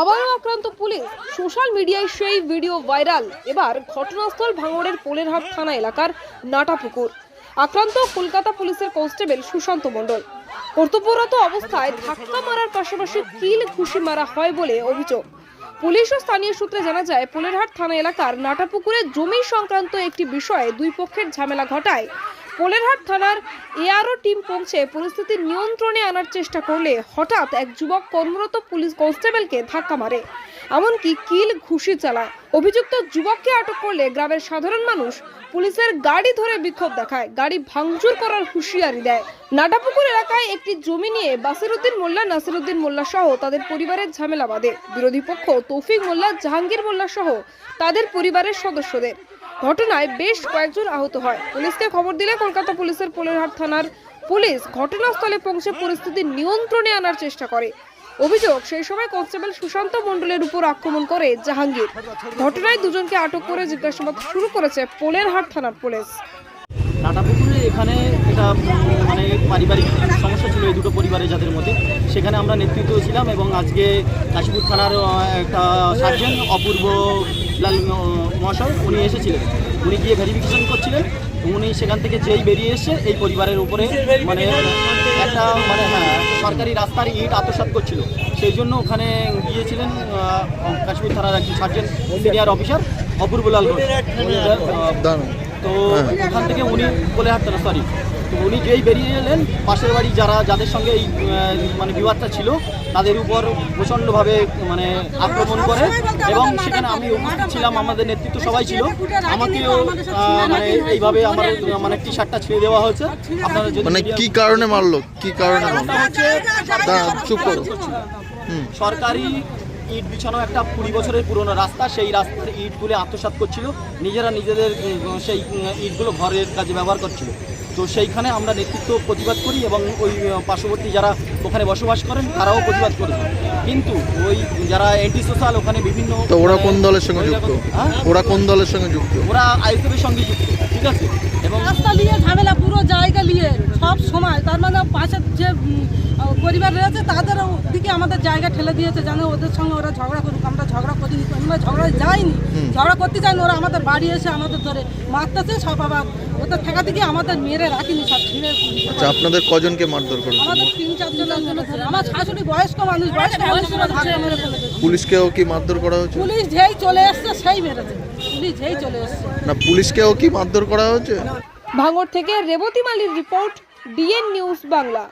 আবারও আক্রান্ত police. Social মিডিয়ায় সেই ভিডিও ভাইরাল। এবার ঘটনাস্থল ভাঙড়ের পোলেরহাট থানা এলাকার নাটাপুকুর। আক্রান্ত কলকাতা পুলিশের কনস্টেবল সুশান্ত মণ্ডল। কর্তব্যরত অবস্থায় ধাক্কা মারার পাশাপাশি কিল ঘুষি মারা হয় বলে অভিযোগ। পুলিশ ও স্থানীয় সূত্রে জানা যায়, পোলেরহাট থানা এলাকার নাটাপুকুরে জমি সংক্রান্ত একটি বিষয়ে দুই পক্ষের ঝামেলা ঘটায়। পোলেরহাট থানার এআরও টিম পৌঁছে পরিস্থিতি নিয়ন্ত্রণে আনার চেষ্টা করলে হঠাৎ এক যুবক কর্মরত পুলিশ কনস্টেবলকে ধাক্কা মারে। এমনকি কিল ঘুষি চালায়। অভিযুক্ত যুবককে আটক করলে গ্রামের সাধারণ মানুষ পুলিশের গাড়ি ধরে বিক্ষোভ দেখায়। গাড়ি ভাঙচুর করার হুঁশিয়ারি দেয়। নাটাপুকুর এলাকায় একটি জমি নিয়ে বাসিরুদ্দিন মোল্লা, নাসিরুদ্দিন মোল্লা সহ তাদের পরিবারের ঝামেলা বাঁধে। বিরোধী পক্ষ তৌফিক মোল্লা, জাহাঙ্গীর মোল্লা সহ তাদের পরিবারের সদস্যদের। ঘটনায় বেশ কয়েকজন আহত হয়। পুলিশকে খবর দিলে কলকাতা পুলিশের পোলেরহাট থানার পুলিশ ঘটনাস্থলে পৌঁছে পরিস্থিতি নিয়ন্ত্রণে আনার চেষ্টা করে। অভিযোগ, সেই সময় কনস্টেবল সুশান্ত মণ্ডলের উপর আক্রমণ করে জাহাঙ্গীর। ঘটনায় দুজনকে আটক করে জিজ্ঞাসাবাদ শুরু করেছে পোলেরহাট থানার পুলিশ। নাটাপুকুরে এখানে এটা মানে পারিবারিক সমস্যা ছিল এই দুটো পরিবারের যাদের মধ্যে। সেখানে আমরা নেতৃত্ব ছিলাম এবং আজকে কাশীপুর থানার একটা সার্জেন অপূর্ব আহ, মহাশয় উনি এসেছিলেন। উনি গিয়ে ভেরিফিকেশন করছিলেন। উনি সেখান থেকে যেই বেরিয়ে এসে এই পরিবারের উপরে মানে একটা মানে হ্যাঁ সরকারি রাস্তার ইট আত্মসাৎ করছিল। সেই জন্য ওখানে গিয়েছিলেন কাশ্মীর থানার একজন sergeant senior officer Apurba Lal Ghosh. আহ, দাঁড়ান তো ওখান থেকে উনি বলে হাঁটতেন সরি তো উনি যেই বেরিয়ে এলেন পাশের বাড়ি যারা যাদের সঙ্গে এই মানে বিবাদটা ছিল তাদের উপর প্রচণ্ডভাবে মানে আক্রমণ করে এবং সেখানে আমি উপস্থিত ছিলাম আমাদের নেতৃত্ব সবাই ছিল। আমাকেও মানে এইভাবে আমার মানে টি শার্টটা ছেড়ে দেওয়া হয়েছে। আপনারা যদি মানে কি কারণে মারলো? কি কারণে মারলো? চুপ করো। সরকারি ইট বিছানো একটা কুড়ি বছরের পুরনো রাস্তা সেই রাস্তার ইটগুলো আত্মসাৎ করছিল। নিজেরা নিজেদের সেই ইটগুলো ঘরের কাজে ব্যবহার করছিল। তো সেইখানে আমরা নেতৃত্ব প্রতিবাদ করি এবং ওই পার্শ্ববর্তী যারা ওখানে বসবাস করেন তারাও প্রতিবাদ করেন কিন্তু ওই যারা অ্যান্টি সোশ্যাল ওখানে বিভিন্ন তো ওরা কোন দলের সঙ্গে যুক্ত? হ্যাঁ? ওরা কোন দলের সঙ্গে যুক্ত? ওরা আইসিবির সঙ্গে যুক্ত ঠিক আছে? এবং ঝামেলা পুরো জায়গা নিয়ে সব সময় তার মানে পাশের যে উম, আহ, পরিবার রয়েছে তাদের দিকে আমাদের জায়গা ঠেলে দিয়েছে যেন ওদের সঙ্গে ওরা ঝগড়া করুক আমরা ঝগড়া করিনি আমরা ঝগড়া যাইনি ঝগড়া করতে চাইনি ওরা আমাদের বাড়ি এসে আমাদের ধরে মারতেছে সব আবার ওদের ঠেকাতে গিয়ে আমাদের মেরে রাখিনি সব ছিঁড়ে আচ্ছা আপনাদের কজনকে মারধর করেছে? আমাদের তিন চারজন একজন ধরে। আমার শাশুড়ি বয়স্ক মানুষ বয়স্ক মানুষরা ধাক্কা মেরে ফেলেছে। পুলিশকেও কি মারধর করা হয়েছে? পুলিশ যেই চলে এসছে সেই মেরেছে। পুলিশ যেই চলে এসছে। না পুলিশকেও কি মারধর করা হয়েছে? ভাঙড় থেকে রেবতী মালির রিপোর্ট ডিএন নিউজ বাংলা।